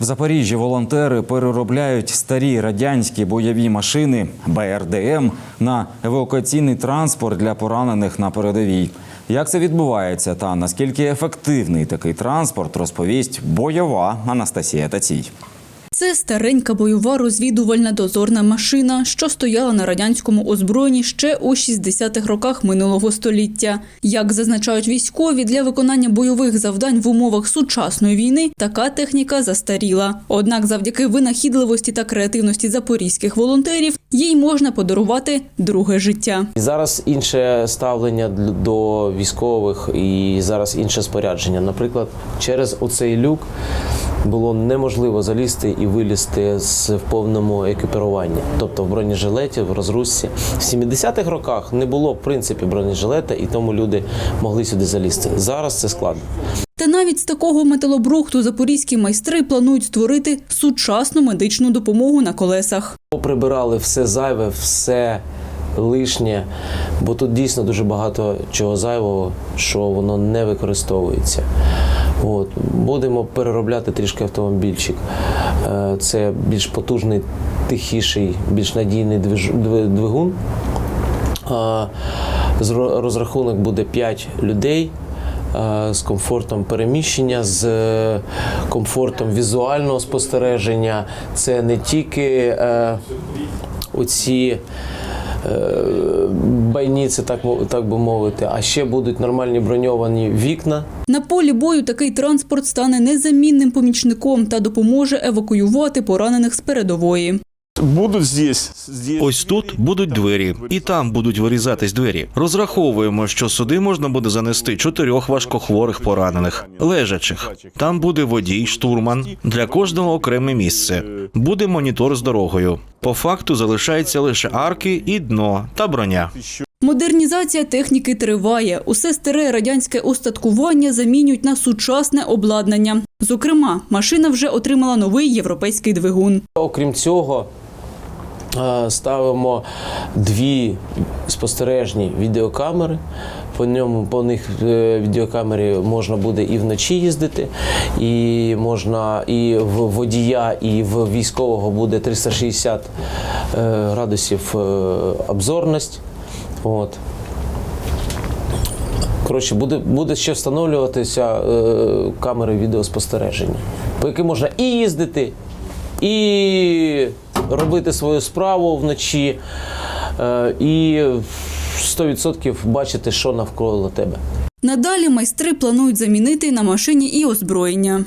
В Запоріжжі волонтери переробляють старі радянські бойові машини БРДМ на евакуаційний транспорт для поранених на передовій. Як це відбувається та наскільки ефективний такий транспорт, розповість бойова Анастасія Тацій. Це старенька бойова розвідувальна дозорна машина, що стояла на радянському озброєнні ще у 60-х роках минулого століття. Як зазначають військові, для виконання бойових завдань в умовах сучасної війни така техніка застаріла. Однак, завдяки винахідливості та креативності запорізьких волонтерів, їй можна подарувати друге життя. І зараз інше ставлення до військових і зараз інше спорядження. Наприклад, через оцей люк було неможливо залізти і вилізти з в повному екіпіруванні, тобто в бронежилеті, в розрузці. В 70-х роках не було в принципі бронежилета, і тому люди могли сюди залізти. Зараз це складно. Та навіть з такого металобрухту запорізькі майстри планують створити сучасну медичну допомогу на колесах. Поприбирали все зайве, все лишнє, бо тут дійсно дуже багато чого зайвого, що воно не використовується. От. Будемо переробляти трішки автомобільчик. Е, Це більш потужний, тихіший, більш надійний двигун. Е, Розрахунок буде 5 людей. Е, З комфортом переміщення, з е, комфортом візуального спостереження. Це не тільки е, оці байніці, так, так би мовити, а ще будуть нормальні броньовані вікна. На полі бою такий транспорт стане незамінним помічником та допоможе евакуювати поранених з передової. Будуть здесь, здесь. Ось тут будуть двері, і там будуть вирізатись двері. Розраховуємо, що сюди можна буде занести чотирьох важкохворих поранених, лежачих. Там буде водій, штурман для кожного окреме місце. Буде монітор з дорогою. По факту залишається лише арки і дно та броня. Модернізація техніки триває. Усе старе радянське устаткування замінюють на сучасне обладнання. Зокрема, машина вже отримала новий європейський двигун. Окрім цього, ставимо дві спостережні відеокамери. По ньому по них е, відеокамері можна буде і вночі їздити, і можна і в водія, і в військового буде 360 е, градусів е, обзорність. От. Коротше, буде, буде ще встановлюватися е, камери відеоспостереження, по яким можна і їздити, і робити свою справу вночі, е, і 100% бачити, що навколо тебе. Надалі майстри планують замінити на машині і озброєння.